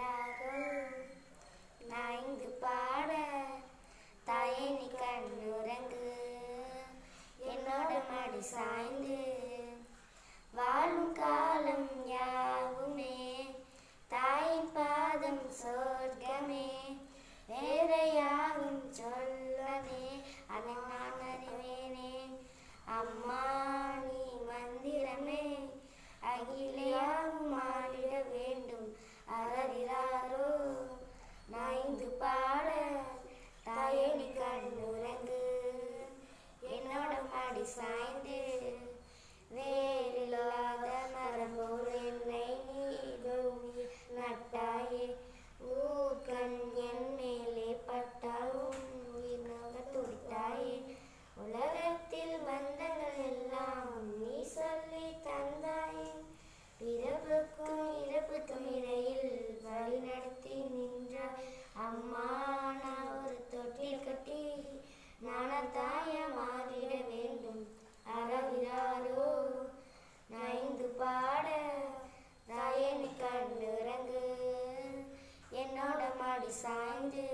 ராகம் நான் இங்கு பாட தாயே நீ கண்ணுறங்கு. என்னோட மடி சாய்ந்து வாழும் காலம் யாவுமே. தாயின் பாதம் சொர்க்கமே வேறையா கண்ணுறங்கு என்னோட மாடி சாய்ந்து. வேறில்லாத மரம் போல் என்னை நீ நட்டாயே ஊர்கண் என் மேலே பட்டாலும் உயிர் துடித்தாயே. உலகத்தில் பந்தங்கள் எல்லாம் நீ சொல்லி தந்தாயே. பிறப்புக்கும் இறப்புக்கும் இடையில் வழி நடத்தி நின்ற அம்மா பாட தாயனி கண்ணுறங்கு. என்னோட மாடி சாய்ந்து